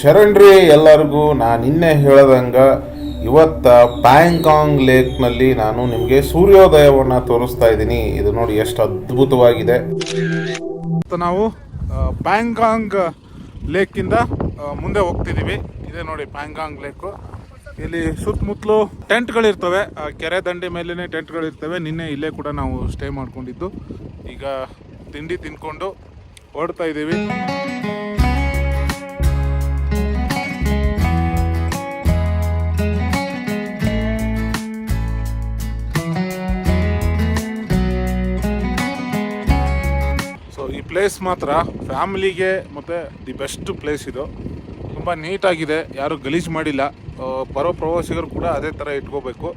ಶರಣ್ರಿ ಎಲ್ಲರಿಗೂ ನಾನು ನಿನ್ನೆ ಹೇಳ್ದಂಗೆ ಇವತ್ತ ಪ್ಯಾಂಗಾಂಗ್ ಲೇಕ್ನಲ್ಲಿ ನಾನು ನಿಮಗೆ ಸೂರ್ಯೋದಯವನ್ನು ತೋರಿಸ್ತಾ ಇದ್ದೀನಿ. ಇದು ನೋಡಿ ಎಷ್ಟು ಅದ್ಭುತವಾಗಿದೆ. ನಾವು ಪ್ಯಾಂಕಾಂಗ್ ಲೇಕಿಂದ ಮುಂದೆ ಹೋಗ್ತಿದ್ದೀವಿ ಇದೆ ನೋಡಿ ಪ್ಯಾಂಗಾಂಗ್ ಲೇಕು. ಇಲ್ಲಿ ಸುತ್ತಮುತ್ತಲು ಟೆಂಟ್ಗಳಿರ್ತವೆ. ಕೆರೆ ದಂಡೆ ಮೇಲೇ ಟೆಂಟ್ಗಳಿರ್ತವೆ. ನಿನ್ನೆ ಇಲ್ಲೇ ಕೂಡ ನಾವು ಸ್ಟೇ ಮಾಡ್ಕೊಂಡಿದ್ದು. ಈಗ ತಿಂಡಿ ತಿನ್ಕೊಂಡು ಹೊರಡ್ತಾ ಇದ್ದೀವಿ. ಪ್ಲೇಸ್ ಮಾತ್ರ ಫ್ಯಾಮಿಲಿಗೆ ಮತ್ತು ದಿ ಬೆಸ್ಟ್ ಪ್ಲೇಸ್ ಇದು. ತುಂಬ ನೀಟಾಗಿದೆ ಯಾರು ಗಲೀಜು ಮಾಡಿಲ್ಲ. ಬರೋ ಪ್ರವಾಸಿಗರು ಕೂಡ ಅದೇ ಥರ ಇಟ್ಕೋಬೇಕು.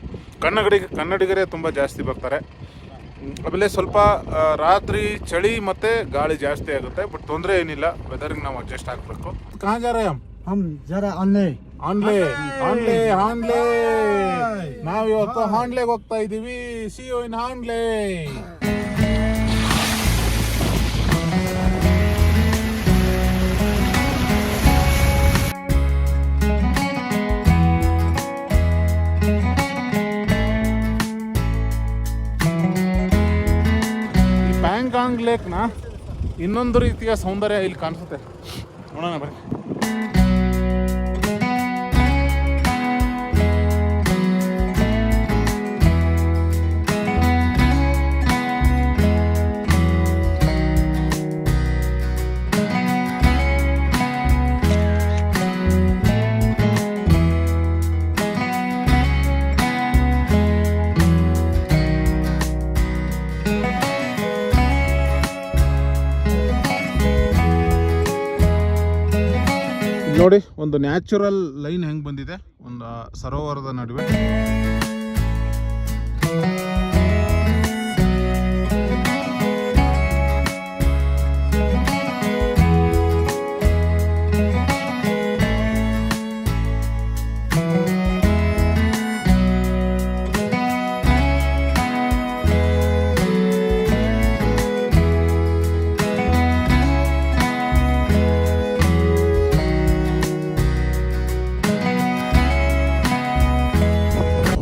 ಕನ್ನಡಿಗ ಕನ್ನಡಿಗರೇ ತುಂಬ ಜಾಸ್ತಿ ಬರ್ತಾರೆ. ಆಮೇಲೆ ಸ್ವಲ್ಪ ರಾತ್ರಿ ಚಳಿ ಮತ್ತು ಗಾಳಿ ಜಾಸ್ತಿ ಆಗುತ್ತೆ ಬಟ್ ತೊಂದರೆ ಏನಿಲ್ಲ ವೆದರ್ಗೆ ನಾವು ಅಡ್ಜಸ್ಟ್ ಆಗಬೇಕು. ಕಾಂಜಾರಾಯಂ ಹಮ್? ಜರ ಆನ್ಲೆ ನಾವಿವತ್ತು ಹೋಗ್ತಾ ಇದ್ದೀವಿ ಸಿ ಯು ಇನ್ ಹಾನ್ಲೇ. ಲೇಕ್ನ ಇನ್ನೊಂದು ರೀತಿಯ ಸೌಂದರ್ಯ ಇಲ್ಲಿ ಕಾಣಿಸುತ್ತೆ. ನೋಡೋಣ ಬನ್ನಿ ನೋಡಿ ಒಂದು ನ್ಯಾಚುರಲ್ ಲೈನ್ ಹೆಂಗ್ ಬಂದಿದೆ. ಒಂದು ಸರೋವರದ ನಡುವೆ.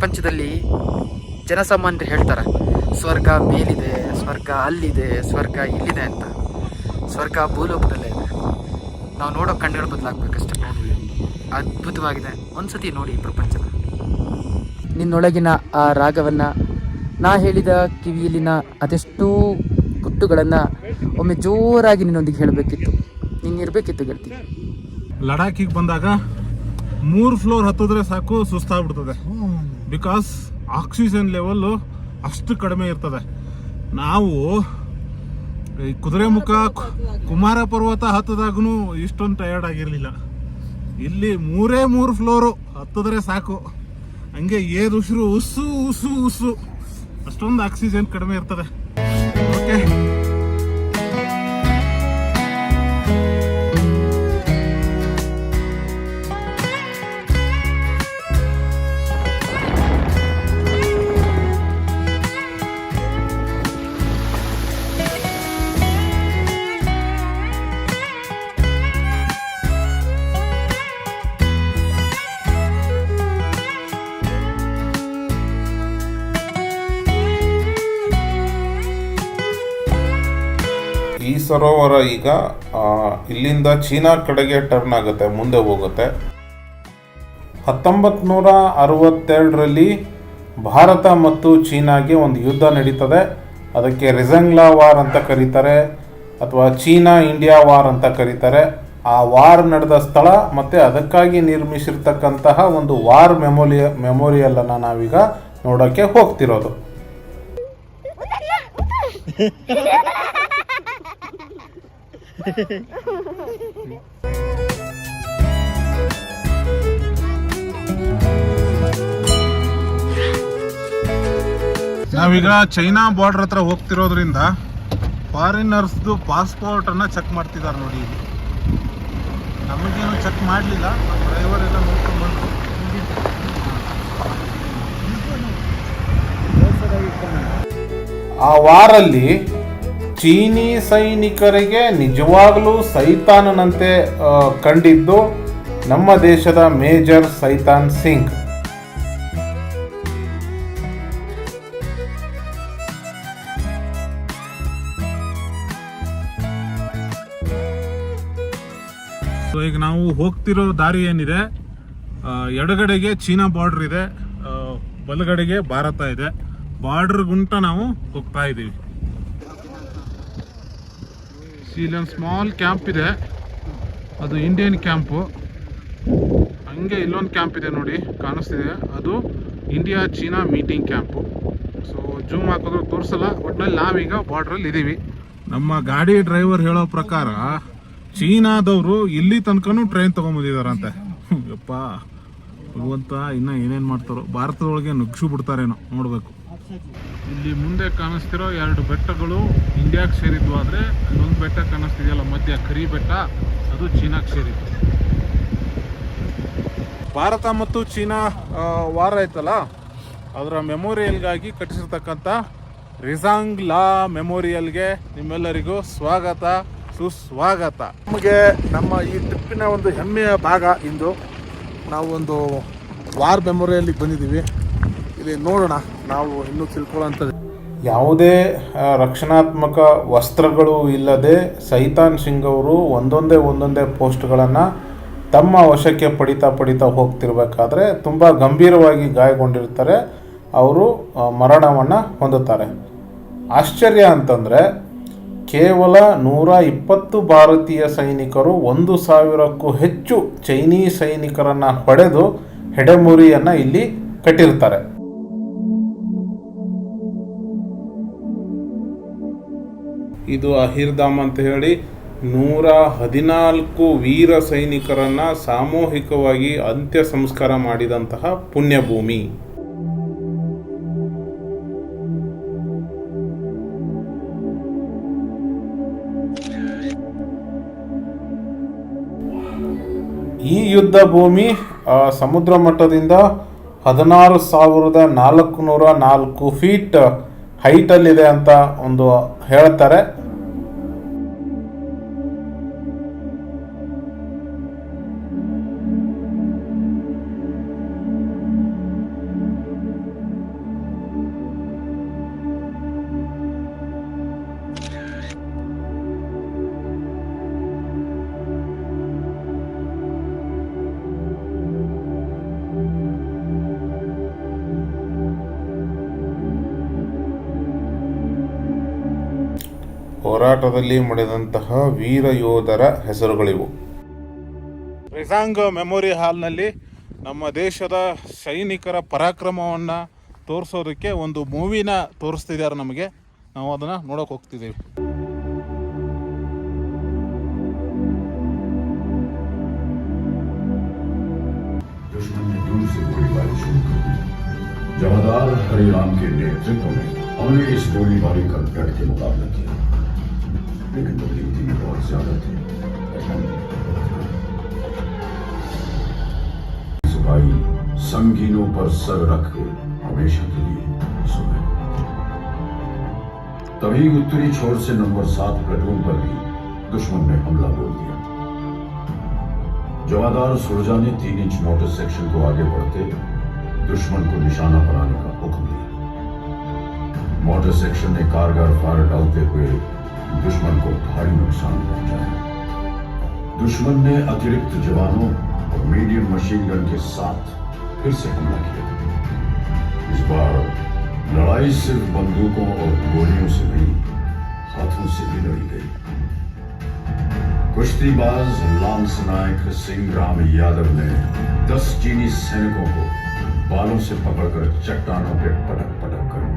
ಪ್ರಪಂಚದಲ್ಲಿ ಜನಸಾಮಾನ್ಯರು ಹೇಳ್ತಾರೆ, ಸ್ವರ್ಗ ಮೇಲಿದೆ, ಸ್ವರ್ಗ ಅಲ್ಲಿದೆ, ಸ್ವರ್ಗ ಇಲ್ಲಿದೆ ಅಂತ. ಸ್ವರ್ಗ ಭೂಲೋಕದಲ್ಲೇ ಇದೆ. ನಾವು ನೋಡೋ ಕಣ್ಣುಗಳು ಬದಲಾಗಬೇಕಷ್ಟೇ. ಅದ್ಭುತವಾಗಿದೆ. ಒಂದ್ಸತಿ ನೋಡಿ ಈ ಪ್ರಪಂಚನ. ನಿನ್ನೊಳಗಿನ ಆ ರಾಗವನ್ನು, ನಾ ಹೇಳಿದ ಕಿವಿಯಲ್ಲಿನ ಅದೆಷ್ಟೋ ಗುಟ್ಟುಗಳನ್ನು ಒಮ್ಮೆ ಜೋರಾಗಿ ನಿನ್ನೊಂದಿಗೆ ಹೇಳಬೇಕಿತ್ತು. ನೀನು ಇರಬೇಕಿತ್ತು ಗೆಳತಿ. ಲಡಾಖಿಗೆ ಬಂದಾಗ ಮೂರು ಫ್ಲೋರ್ ಹತ್ತಿದ್ರೆ ಸಾಕು ಸುಸ್ತಾಗ್ಬಿಡ್ತದೆ. ಬಿಕಾಸ್ ಆಕ್ಸಿಜನ್ ಲೆವೆಲ್ಲು ಅಷ್ಟು ಕಡಿಮೆ ಇರ್ತದೆ. ನಾವು ಈ ಕುದುರೆಮುಖ ಮುಖ ಕುಮಾರ ಪರ್ವತ ಹತ್ತದಾಗೂ ಇಷ್ಟೊಂದು ಟಯರ್ಡ್ ಆಗಿರಲಿಲ್ಲ. ಇಲ್ಲಿ ಮೂರೇ ಮೂರು ಫ್ಲೋರು ಹತ್ತಿದ್ರೆ ಸಾಕು. ಹಂಗೆ ಏದು ಉಸಿರು ಉಸು ಉಸು ಉಸು ಅಷ್ಟೊಂದು ಆಕ್ಸಿಜನ್ ಕಡಿಮೆ ಇರ್ತದೆ. ಓಕೆ ಸರೋವರ ಈಗ ಇಲ್ಲಿಂದ ಚೀನಾ ಕಡೆಗೆ ಟರ್ನ್ ಆಗುತ್ತೆ, ಮುಂದೆ ಹೋಗುತ್ತೆ. ಹತ್ತೊಂಬತ್ತು ನೂರ ಅರವತ್ತೆರಡರಲ್ಲಿ ಭಾರತ ಮತ್ತು ಚೀನಾಗೆ ಒಂದು ಯುದ್ಧ ನಡೀತದೆ. ಅದಕ್ಕೆ ರಿಜಂಗ್ಲಾ ವಾರ್ ಅಂತ ಕರೀತಾರೆ, ಅಥವಾ ಚೀನಾ ಇಂಡಿಯಾ ವಾರ್ ಅಂತ ಕರೀತಾರೆ. ಆ ವಾರ್ ನಡೆದ ಸ್ಥಳ ಮತ್ತು ಅದಕ್ಕಾಗಿ ನಿರ್ಮಿಸಿರ್ತಕ್ಕಂತಹ ಒಂದು ವಾರ್ ಮೆಮೋರಿಯ ಮೆಮೋರಿಯಲನ್ನು ನಾವೀಗ ನೋಡೋಕ್ಕೆ ಹೋಗ್ತಿರೋದು. ನಾವೀಗ ಚೈನಾ ಬಾರ್ಡರ್ ಹತ್ರ ಹೋಗ್ತಿರೋದ್ರಿಂದ ಫಾರಿನರ್ಸ್ದು ಪಾಸ್ಪೋರ್ಟ್ ಅನ್ನ ಚೆಕ್ ಮಾಡ್ತಿದ್ದಾರೆ ನೋಡಿ ಇಲ್ಲಿ. ನಮಗೇನು ಚೆಕ್ ಮಾಡಲಿಲ್ಲ, ನಮ್ಮ ಡ್ರೈವರ್ ಎಲ್ಲ ನೋಡ್ಕೊಂಡು ಬಂದ್ರು ಆ ವಾರಲ್ಲಿ ಚೀನಿ ಸೈನಿಕರಿಗೆ ನಿಜವಾಗಲೂ ಸೈತಾನನಂತೆ ಕಂಡಿದ್ದು ನಮ್ಮ ದೇಶದ ಮೇಜರ್ ಸೈತಾನ್ ಸಿಂಗ್. ಸೊ ಈಗ ನಾವು ಹೋಗ್ತಿರೋ ದಾರಿ ಏನಿದೆ? ಎಡಗಡೆಗೆ ಚೀನಾ ಬಾರ್ಡರ್ ಇದೆ ಬಲಗಡೆಗೆ ಭಾರತ ಇದೆ. ಬಾರ್ಡರ್ ಗುಂಟ ನಾವು ಹೋಗ್ತಾ ಇದ್ದೀವಿ ಇಲ್ಲೊಂದು ಸ್ಮಾಲ್ ಕ್ಯಾಂಪ್ ಇದೆ. ಅದು ಇಂಡಿಯನ್ ಕ್ಯಾಂಪು ಹಂಗೆ ಇಲ್ಲೊಂದು ಕ್ಯಾಂಪ್ ಇದೆ ನೋಡಿ, ಕಾಣಿಸ್ತಿದೆ. ಅದು India China meeting camp so zoom ಹಾಕಿದ್ರು ತೋರಿಸಲ್ಲ ಒಟ್ಟಿನಲ್ಲಿ ನಾವೀಗ ಬಾರ್ಡ್ರಲ್ಲಿ ಇದ್ದೀವಿ ನಮ್ಮ ಗಾಡಿ ಡ್ರೈವರ್ ಹೇಳೋ ಪ್ರಕಾರ, ಚೀನಾದವರು ಇಲ್ಲಿ ತನಕನೂ ಟ್ರೈನ್ ತೊಗೊಂಬಂದಿದಾರಂತೆ ಯಪ್ಪ, ಭಗವಂತ, ಇನ್ನ ಏನೇನು ಮಾಡ್ತಾರೋ, ಭಾರತದೊಳಗೆ ನುಗ್ಸು ಬಿಡ್ತಾರೇನೋ ನೋಡಬೇಕು. ಇಲ್ಲಿ ಮುಂದೆ ಕಾಣಿಸ್ತಿರೋ ಎರಡು ಬೆಟ್ಟಗಳು ಇಂಡಿಯಾಗೆ ಸೇರಿದ್ವು ಆದರೆ ಅಲ್ಲೊಂದು ಬೆಟ್ಟ ಕಾಣಿಸ್ತಿದೆಯಲ್ಲ, ಮಧ್ಯ ಕರಿ ಬೆಟ್ಟ, ಅದು ಚೀನಾಕ್ಕೆ ಸೇರಿತ್ತು. ಭಾರತ ಮತ್ತು ಚೀನಾ ವಾರ ಆಯ್ತಲ್ಲ? ಅದರ ಮೆಮೋರಿಯಲ್ಗಾಗಿ ಕಟ್ಟಿಸಿರ್ತಕ್ಕಂಥ ರಿಸಾಂಗ್ ಲಾ ಮೆಮೋರಿಯಲ್ಗೆ ನಿಮ್ಮೆಲ್ಲರಿಗೂ ಸ್ವಾಗತ, ಸುಸ್ವಾಗತ. ನಮಗೆ ನಮ್ಮ ಈ ಟ್ರಿಪ್ಪಿನ ಒಂದು ಹೆಮ್ಮೆಯ ಭಾಗ ಇಂದು. ನಾವು ಒಂದು ವಾರ್ ಮೆಮೊರಿಯಲ್ಲಿಗೆ ಬಂದಿದ್ದೀವಿ. ಇಲ್ಲಿ ನೋಡೋಣ. ನಾವು ಇನ್ನೂ ತಿಳ್ಕೊಳ್ಳೋಂಥದ್ದು ಯಾವುದೇ ರಕ್ಷಣಾತ್ಮಕ ವಸ್ತ್ರಗಳು ಇಲ್ಲದೆ ಸೈತಾನ್ ಸಿಂಗ್ ಅವರು ಒಂದೊಂದೇ ಒಂದೊಂದೇ ಪೋಸ್ಟ್ಗಳನ್ನು ತಮ್ಮ ವಶಕ್ಕೆ ಪಡಿತಾ ಪಡಿತಾ ಹೋಗ್ತಿರ್ಬೇಕಾದ್ರೆ ತುಂಬ ಗಂಭೀರವಾಗಿ ಗಾಯಗೊಂಡಿರ್ತಾರೆ. ಅವರು ಮರಣವನ್ನು ಹೊಂದುತ್ತಾರೆ. ಆಶ್ಚರ್ಯ ಅಂತಂದರೆ, ಕೇವಲ ನೂರ ಇಪ್ಪತ್ತು ಭಾರತೀಯ ಸೈನಿಕರು ಒಂದು ಸಾವಿರಕ್ಕೂ ಹೆಚ್ಚು ಚೈನೀಸ್ ಸೈನಿಕರನ್ನು ಪಡೆದು ಹೆಡೆಮುರಿಯನ್ನು ಇಲ್ಲಿ ಕಟ್ಟಿರ್ತಾರೆ. ಇದು ಅಹಿರ್ಧಾಮ್ ಅಂತ ಹೇಳಿ ನೂರ ಹದಿನಾಲ್ಕು ವೀರ ಸೈನಿಕರನ್ನ ಸಾಮೂಹಿಕವಾಗಿ ಅಂತ್ಯ ಸಂಸ್ಕಾರ ಮಾಡಿದಂತಹ ಪುಣ್ಯಭೂಮಿ. ಈ ಯುದ್ಧ ಭೂಮಿ ಆ, ಸಮುದ್ರ ಮಟ್ಟದಿಂದ ಹದಿನಾರು ಸಾವಿರದ ನಾಲ್ಕು ನೂರ ನಾಲ್ಕು ಫೀಟ್ ಹೈಟಲ್ಲಿದೆ ಅಂತ ಒಂದು ಹೇಳ್ತಾರೆ. ಹೋರಾಟದಲ್ಲಿ ಮಡಿದಂತಹ ವೀರ ಯೋಧರ ಹೆಸರುಗಳಿವು ರಿಸಾಂಗ್ ಮೆಮೊರಿ ಹಾಲ್ನಲ್ಲಿ ನಮ್ಮ ದೇಶದ ಸೈನಿಕರ ಪರಾಕ್ರಮವನ್ನು ತೋರಿಸೋದಕ್ಕೆ ಒಂದು ಮೂವಿನ ತೋರಿಸ್ತಿದ್ದಾರೆ ನಮಗೆ ನಾವು ಅದನ್ನು ನೋಡೋಕೆ ಹೋಗ್ತಿದ್ದೀವಿ दुश्मन ने दूर से गोलीबारी शुरू कर दी जमादार हरिराम के नेतृत्व में हमने इस गोलीबारी का डट के मुकाबला किया लेकिन तकलीफ़ भी बहुत ज़्यादा थी सिपाही संगीनों पर सर रख के हमेशा के लिए सो गए तभी उत्तरी छोर से नंबर सात प्लेटून पर भी दुश्मन ने हमला बोल दिया। जवादार सुरजा ने तीन इंच मोटर सेक्शन को आगे बढ़ते दुश्मन को निशाना बनाने का हुक्म दिया। मोटर सेक्शन ने कारगर फायर डालते हुए दुश्मन को भारी नुकसान पहुँचाया दुश्मन ने अतिरिक्त जवानों और मीडियम मशीन गन के साथ फिर से हमला किया। इस बार लड़ाई सिर्फ़ बंदूकों और गोलियों से नहीं, हाथों से भी लड़ी गई। कुश्तीबाज लांस नायक सिंह राम यादव ने दस चीनी सैनिकों को बालों से पकड़कर चट्टानों पे पटक पटक कर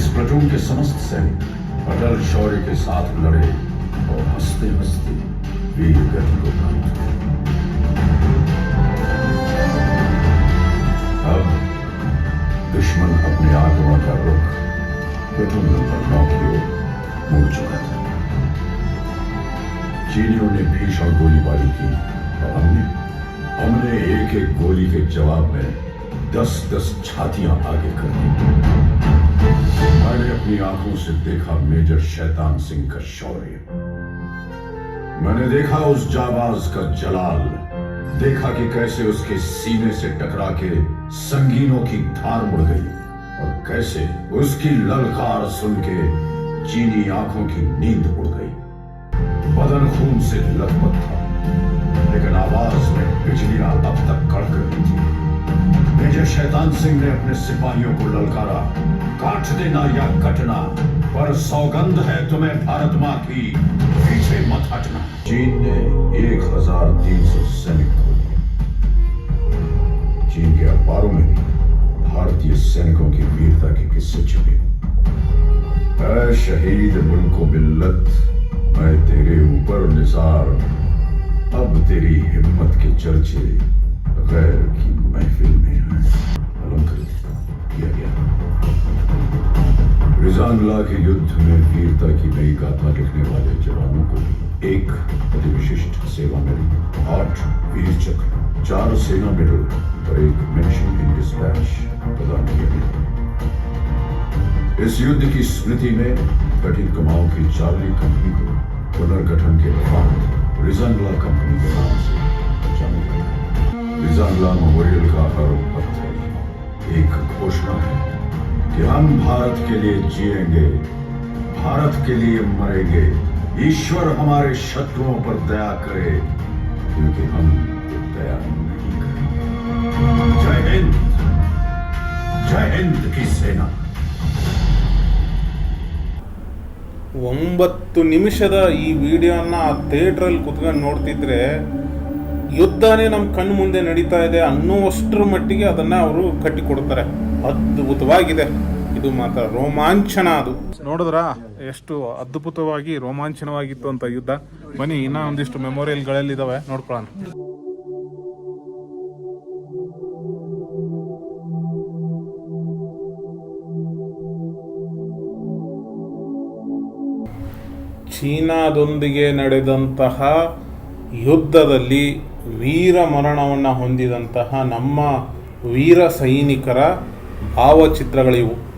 इस प्लेटून के समस्त सैनिक अटल शौर्य के साथ लड़े और हँसते हँसते वीर गति को प्राप्त अब दुश्मन अपने आक्रमण का रुख प्लेटून नंबर नौ की ओर मुड़ चुका था। चीनियों ने भीषण गोलीबारी की और हमने हमने एक एक गोली के जवाब में दस दस छातियाँ आगे कर दी। मैंने अपनी आँखों से देखा मेजर शैतान सिंह का शौर्य। मैंने देखा उस जाबाज का जलाल, देखा कि कैसे उसके सीने से टकरा के संगीनों की धार मुड़ गई और कैसे उसकी ललकार सुन के चीनी आँखों की नींद उड़ गई। बदन खून से लथपथ था, लेकिन आवाज़ में बिजलियाँ अब तक कड़क रही थी। मेजर शैतान सिंह ने अपने सिपाहियों को ललकारा। काट देना या कटना, पर सौगंध है तुम्हें भारत माँ की। पीछे मत हटना। चीन ने एक हज़ार तीन सौ सैनिक खो दिए। चीन के अखबारों में भी भारतीय सैनिकों की वीरता के किस्से छपे। शहीद मुल्को मिल्लत, मैं तेरे ऊपर निसार। अब तेरी हिम्मत के चर्चे गैर की युद्ध में वीरता की नई गाथा लिखने वाले जवानों को एक अति विशिष्ट सेवा मेडल आठ वीर चक्र, चार सेना मेडल और एक मेंशन इन डिस्पैच प्रदान किया गया इस युद्ध की स्मृति में गठित कमाओं की चार्ली कंपनी को पुनर्गठन के बाद रिजांगला कंपनी के नाम से जाना गया रिजांगला मेमोरियल का आरोप पत्र एक घोषणा है कि हम भारत के लिए जिएंगे भारत के लिए मरेंगे ईश्वर हमारे शत्रुओं पर दया करे क्योंकि हम दया नहीं करेंगे जय हिंद जय हिंद की सेना ಒಂಬತ್ತು ನಿಮಿಷದ ಈ ವಿಡಿಯೋನ ಆ ಥಿಯೇಟ್ರಲ್ಲಿ ಕುತ್ಕೊಂಡು ನೋಡ್ತಿದ್ರೆ ಯುದ್ಧನೇ ನಮ್ಮ ಕಣ್ಣು ಮುಂದೆ ನಡೀತಾ ಇದೆ ಅನ್ನುವಷ್ಟರ ಮಟ್ಟಿಗೆ ಅದನ್ನ ಅವರು ಕಟ್ಟಿಕೊಡ್ತಾರೆ ಅದ್ಭುತವಾಗಿದೆ. ಇದು ಮಾತ್ರ ರೋಮಾಂಚನ ಅದು. ನೋಡಿದ್ರ? ಎಷ್ಟು ಅದ್ಭುತವಾಗಿ ರೋಮಾಂಚನವಾಗಿತ್ತು ಅಂತ ಯುದ್ಧ. ಬನ್ನಿ ಇನ್ನ ಒಂದಿಷ್ಟು ಮೆಮೋರಿಯಲ್ಗಳೆಲ್ಲಿದ್ದಾವೆ ನೋಡ್ಕೊಳ್ಳೋಣ. ಚೀನಾದೊಂದಿಗೆ ನಡೆದಂತಹ ಯುದ್ಧದಲ್ಲಿ ವೀರ ಮರಣವನ್ನು ಹೊಂದಿದಂತಹ ನಮ್ಮ ವೀರ ಸೈನಿಕರ ಭಾವಚಿತ್ರಗಳಿವು.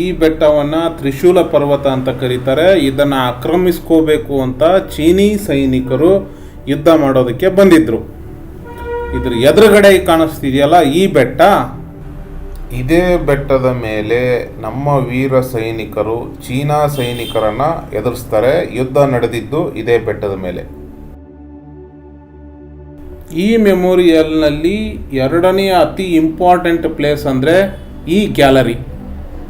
ಈ ಬೆಟ್ಟವನ್ನ ತ್ರಿಶೂಲ ಪರ್ವತ ಅಂತ ಕರೀತಾರೆ. ಇದನ್ನು ಆಕ್ರಮಿಸ್ಕೋಬೇಕು ಅಂತ ಚೀನೀ ಸೈನಿಕರು ಯುದ್ಧ ಮಾಡೋದಕ್ಕೆ ಬಂದಿದ್ರು. ಇದ್ರ ಎದುರುಗಡೆ ಕಾಣಿಸ್ತಿದೆಯಲ್ಲ ಈ ಬೆಟ್ಟ? ಇದೇ ಬೆಟ್ಟದ ಮೇಲೆ ನಮ್ಮ ವೀರ ಸೈನಿಕರು ಚೀನಾ ಸೈನಿಕರನ್ನ ಎದುರಿಸ್ತಾರೆ. ಯುದ್ಧ ನಡೆದಿದ್ದು ಇದೇ ಬೆಟ್ಟದ ಮೇಲೆ. ಈ ಮೆಮೋರಿಯಲ್ನಲ್ಲಿ ಎರಡನೆಯ ಅತಿ ಇಂಪಾರ್ಟೆಂಟ್ ಪ್ಲೇಸ್ ಅಂದರೆ ಈ ಗ್ಯಾಲರಿ.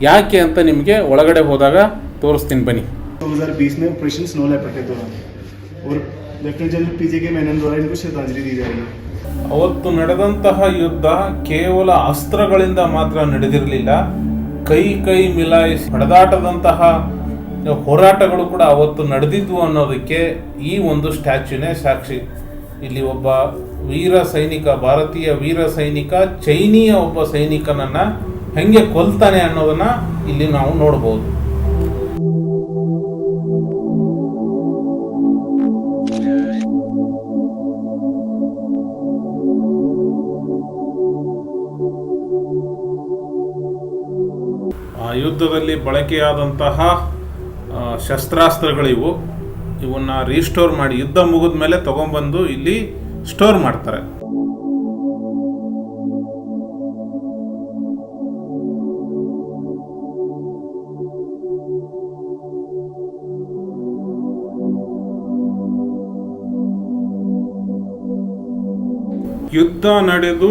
ಯಾಕೆ ಅಂತ ನಿಮಗೆ ಒಳಗಡೆ ಹೋದಾಗ ತೋರಿಸ್ತೀನಿ ಬನ್ನಿ 2020 में ऑपरेशन स्नो लेपर्ड के दौरान और लेफ्टिनेंट जनरल पीजे के मैनन द्वारा इनको श्रद्धांजलि दी जा रही है ಅವತ್ತು ನಡೆದಂತಹ ಯುದ್ಧ ಕೇವಲ ಅಸ್ತ್ರಗಳಿಂದ ಮಾತ್ರ ನಡೆದಿರಲಿಲ್ಲ ಕೈ ಕೈ ಮಿಲಾಯಿಸಿ ಹೊಡೆದಾಟದಂತಹ ಹೋರಾಟಗಳು ಕೂಡ ಅವತ್ತು ನಡೆದಿದ್ವು ಅನ್ನೋದಕ್ಕೆ ಈ ಒಂದು ಸ್ಟ್ಯಾಚ್ಯೂನೇ ಸಾಕ್ಷಿ ಇಲ್ಲಿ ಒಬ್ಬ ವೀರ ಸೈನಿಕ ಭಾರತೀಯ ವೀರ ಸೈನಿಕ ಚೈನೀಯ ಒಬ್ಬ ಸೈನಿಕನನ್ನ ಹೆಂಗೆ ಕೊಲ್ತಾನೆ ಅನ್ನೋದನ್ನ ಇಲ್ಲಿ ನಾವು ನೋಡಬಹುದು ಆ ಯುದ್ಧದಲ್ಲಿ ಬಳಕೆಯಾದಂತಹ ಶಸ್ತ್ರಾಸ್ತ್ರಗಳಿವು, ಇವನ್ನ ರೀಸ್ಟೋರ್ ಮಾಡಿ ಯುದ್ಧ ಮುಗಿದ ಮೇಲೆ ತಗೊಂಡ್ಬಂದು ಇಲ್ಲಿ ಸ್ಟೋರ್ ಮಾಡ್ತಾರೆ. ಯುದ್ಧ ನಡೆದು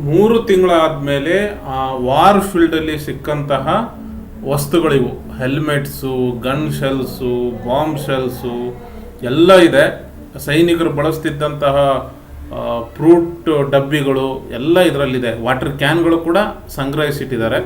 ಮೂರು ತಿಂಗಳಾದಮೇಲೆ ಆ ವಾರ್ ಫೀಲ್ಡಲ್ಲಿ ಸಿಕ್ಕಂತಹ ವಸ್ತುಗಳಿವು. Helmets gun shells bomb shells ಎಲ್ಲ ಇದೆ. ಸೈನಿಕರು ಬಳಸ್ತಿದ್ದಂತಹ ಫ್ರೂಟ್ ಡಬ್ಬಿಗಳು ಎಲ್ಲ ಇದರಲ್ಲಿದೆ. ವಾಟರ್ ಕ್ಯಾನ್ಗಳು ಕೂಡ ಸಂಗ್ರಹಿಸಿಟ್ಟಿದ್ದಾರೆ.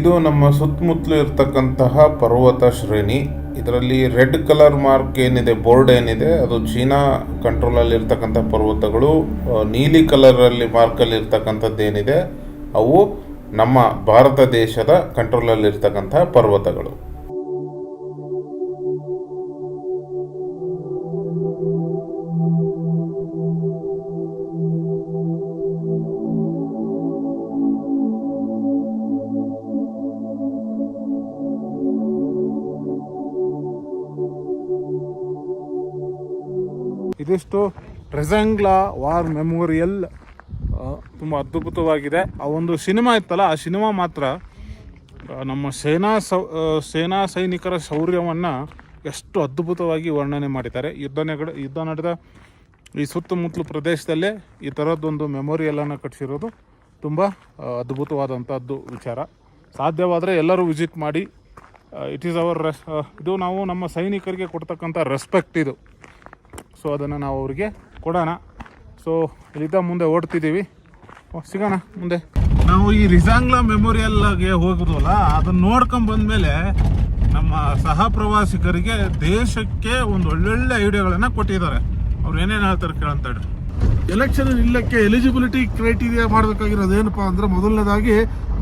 ಇದು ನಮ್ಮ ಸುತ್ತಮುತ್ತಲು ಇರತಕ್ಕಂತಹ ಪರ್ವತ ಶ್ರೇಣಿ. ಇದರಲ್ಲಿ ರೆಡ್ ಕಲರ್ ಮಾರ್ಕ್ ಏನಿದೆ, ಬೋರ್ಡ್ ಏನಿದೆ, ಅದು ಚೀನಾ ಕಂಟ್ರೋಲ್ ಅಲ್ಲಿ ಇರ್ತಕ್ಕಂಥ ಪರ್ವತಗಳು ನೀಲಿ ಕಲರ್ ಅಲ್ಲಿ ಮಾರ್ಕ್ ಅಲ್ಲಿ ಇರ್ತಕ್ಕಂಥದ್ದು ಏನಿದೆ, ಅವು ನಮ್ಮ ಭಾರತ ದೇಶದ ಕಂಟ್ರೋಲ್ ಅಲ್ಲಿ ಇರ್ತಕ್ಕಂತಹ ಪರ್ವತಗಳು. ಇದಿಷ್ಟು ರೆಸಂಗ್ಲಾ ವಾರ್ ಮೆಮೋರಿಯಲ್ ತುಂಬ ಅದ್ಭುತವಾಗಿದೆ. ಆ ಒಂದು ಸಿನಿಮಾ ಇತ್ತಲ್ಲ, ಆ ಸಿನಿಮಾ ಮಾತ್ರ ನಮ್ಮ ಸೇನಾ ಸೌ ಸೇನಾ ಸೈನಿಕರ ಶೌರ್ಯವನ್ನು ಎಷ್ಟು ಅದ್ಭುತವಾಗಿ ವರ್ಣನೆ ಮಾಡಿದ್ದಾರೆ. ಯುದ್ಧ ನೆಗಡ ಯುದ್ಧ ನಡೆದ ಈ ಸುತ್ತಮುತ್ತಲು ಪ್ರದೇಶದಲ್ಲೇ ಈ ಥರದ್ದೊಂದು ಮೆಮೋರಿಯಲನ್ನು ಕಟ್ಟಿಸಿರೋದು ತುಂಬ ಅದ್ಭುತವಾದಂಥದ್ದು ವಿಚಾರ. ಸಾಧ್ಯವಾದರೆ ಎಲ್ಲರೂ ವಿಸಿಟ್ ಮಾಡಿ ಇಟ್ ಈಸ್ ಅವರ್ ರೆಸ್ ಇದು ನಾವು ನಮ್ಮ ಸೈನಿಕರಿಗೆ ಕೊಡ್ತಕ್ಕಂಥ ರೆಸ್ಪೆಕ್ಟ್ ಇದು. ಸೊ ಅದನ್ನು ನಾವು ಅವರಿಗೆ ಕೊಡೋಣ. ಸೊ ಇಲ್ಲಿದ್ದ ಮುಂದೆ ಓಡ್ತಿದ್ದೀವಿ. ಸಿಗೋಣ ಮುಂದೆ. ನಾವು ಈ ರಿಸಾಂಗ್ಲಾ ಮೆಮೋರಿಯಲ್ಗೆ ಹೋಗಿದ್ವಲ್ಲ ಅದನ್ನು ನೋಡ್ಕೊಂಡ್ ಬಂದ್ಮೇಲೆ ನಮ್ಮ ಸಹ ಪ್ರವಾಸಿಗರಿಗೆ ದೇಶಕ್ಕೆ ಒಂದು ಒಳ್ಳೊಳ್ಳೆ ಐಡಿಯಾಗಳನ್ನ ಕೊಟ್ಟಿದ್ದಾರೆ. ಅವ್ರು ಏನೇನು ಹೇಳ್ತಾರೆ ಕೇಳಂತೇಳಿ ಎಲೆಕ್ಷನ್ ಇಲ್ಲಕ್ಕೆ ಎಲಿಜಿಬಿಲಿಟಿ ಕ್ರೈಟೀರಿಯಾ ಮಾಡಬೇಕಾಗಿರೋದು ಏನಪ್ಪಾ ಅಂದ್ರೆ ಮೊದಲನೇದಾಗಿ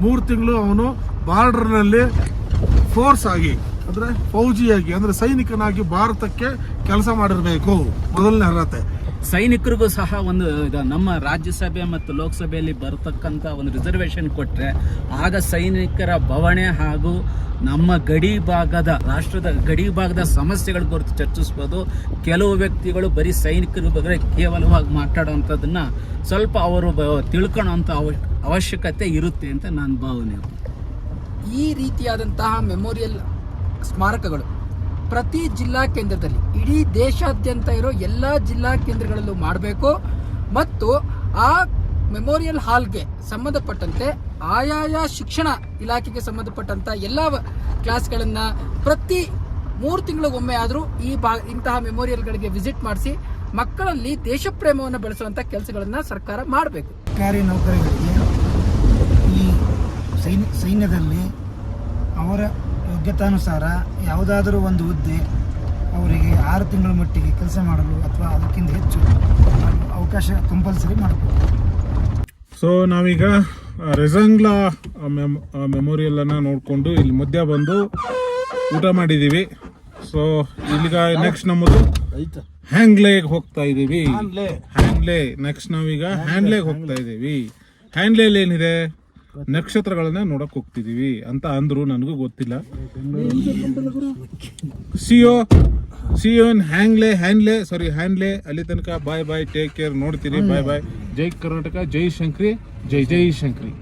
ಮೂರು ತಿಂಗಳು ಅವನು ಬಾರ್ಡರ್ನಲ್ಲಿ ಫೋರ್ಸ್ ಆಗಿ ಅಂದ್ರೆ ಫೌಜಿಯಾಗಿ ಅಂದ್ರೆ ಸೈನಿಕನಾಗಿ ಭಾರತಕ್ಕೆ ಕೆಲಸ ಮಾಡಿರಬೇಕು. ಮೊದಲನೇ ಅರ್ಹತೆ. ಸೈನಿಕರಿಗೂ ಸಹ ಒಂದು ನಮ್ಮ ರಾಜ್ಯಸಭೆ ಮತ್ತು ಲೋಕಸಭೆಯಲ್ಲಿ ಬರತಕ್ಕಂಥ ಒಂದು ರಿಸರ್ವೇಶನ್ ಕೊಟ್ಟರೆ ಆಗ ಸೈನಿಕರ ಬವಣೆ ಹಾಗೂ ನಮ್ಮ ಗಡಿ ಭಾಗದ ರಾಷ್ಟ್ರದ ಗಡಿ ಭಾಗದ ಸಮಸ್ಯೆಗಳ ಕುರಿತು ಚರ್ಚಿಸ್ಬೋದು. ಕೆಲವು ವ್ಯಕ್ತಿಗಳು ಬರೀ ಸೈನಿಕರ ಬಗ್ಗೆ ಕೇವಲವಾಗಿ ಮಾತಾಡೋವಂಥದ್ದನ್ನ ಸ್ವಲ್ಪ ಅವರು ಬ ತಿಳ್ಕೊಳ್ಳೋಂಥ ಅವ ಅವಶ್ಯಕತೆ ಇರುತ್ತೆ ಅಂತ ನನ್ನ ಭಾವನೆ. ಈ ರೀತಿಯಾದಂತಹ ಮೆಮೋರಿಯಲ್ ಸ್ಮಾರಕಗಳು. ಪ್ರತಿ ಜಿಲ್ಲಾ ಕೇಂದ್ರದಲ್ಲಿ ಇಡೀ ದೇಶಾದ್ಯಂತ ಇರೋ ಎಲ್ಲ ಜಿಲ್ಲಾ ಕೇಂದ್ರಗಳಲ್ಲೂ ಮಾಡಬೇಕು. ಮತ್ತು ಆ ಮೆಮೋರಿಯಲ್ ಹಾಲ್ಗೆ ಸಂಬಂಧಪಟ್ಟಂತೆ ಆಯಾಯ ಶಿಕ್ಷಣ ಇಲಾಖೆಗೆ ಸಂಬಂಧಪಟ್ಟಂತ ಎಲ್ಲ ಕ್ಲಾಸ್ಗಳನ್ನು ಪ್ರತಿ ಮೂರು ತಿಂಗಳಿಗೊಮ್ಮೆ ಆದರೂ ಈ ಬಾ ಇಂತಹ ಮೆಮೋರಿಯಲ್ಗಳಿಗೆ ವಿಸಿಟ್ ಮಾಡಿಸಿ ಮಕ್ಕಳಲ್ಲಿ ದೇಶಪ್ರೇಮವನ್ನು ಬೆಳೆಸುವಂಥ ಕೆಲಸಗಳನ್ನು ಸರ್ಕಾರ ಮಾಡಬೇಕು. ಸರ್ಕಾರಿ ನೌಕರರಿಗೆ ಈ ಸೈನ್ಯ, ಸೈನ್ಯದಲ್ಲಿ ಅವರ ಯೋಗ್ಯತಾನುಸಾರ ಯಾವುದಾದರೂ ಒಂದು ಹುದ್ದೆ ಅವರಿಗೆ ಆರು ತಿಂಗಳ ಮಟ್ಟಿಗೆ ಕೆಲಸ ಮಾಡಲು ಅಥವಾ ಅದಕ್ಕಿಂತ ಹೆಚ್ಚು ಅವಕಾಶ ಕಂಪಲ್ಸರಿ ಮಾಡಬಹುದು ಸೊ ನಾವೀಗ ರೆಸಂಗ್ಲಾ ಮೆಮೋರಿಯಲನ್ನು ನೋಡಿಕೊಂಡು ಇಲ್ಲಿ ಮಧ್ಯ ಬಂದು ಊಟ ಮಾಡಿದ್ದೀವಿ ಸೊ ಇಲ್ಲಿಗ ನೆಕ್ಸ್ಟ್ ನಮ್ಮದು ಹ್ಯಾಂಗ್ಲೇಗೆ ಹೋಗ್ತಾ ಇದ್ದೀವಿ ಹ್ಯಾಂಡ್ಲೇ. ನೆಕ್ಸ್ಟ್ ನಾವೀಗ ಹ್ಯಾಂಡ್ಲೇಗೆ ಹೋಗ್ತಾ ಇದ್ದೀವಿ ಹ್ಯಾಂಡ್ಲೇಲಿ ಏನಿದೆ? ನಕ್ಷತ್ರಗಳನ್ನ ನೋಡಕ್ ಹೋಗ್ತಿದೀವಿ ಅಂತ ಅಂದ್ರು ನನಗೂ ಗೊತ್ತಿಲ್ಲ. ಸಿಯೋ ಸಿಯೋ ಹ್ಯಾಂಗ್ಲೆ ಹ್ಯಾಂಡ್ಲೆ ಸಾರಿ ಹ್ಯಾಂಡ್ಲೆ. ಅಲ್ಲಿ ತನಕ ಬಾಯ್ ಬಾಯ್ ಟೇಕ್ ಕೇರ್ ನೋಡ್ತೀರಿ ಬಾಯ್ ಬಾಯ್ ಜೈ ಕರ್ನಾಟಕ ಜೈ ಶಂಕ್ರಿ ಜೈ ಜೈ ಶಂಕ್ರಿ.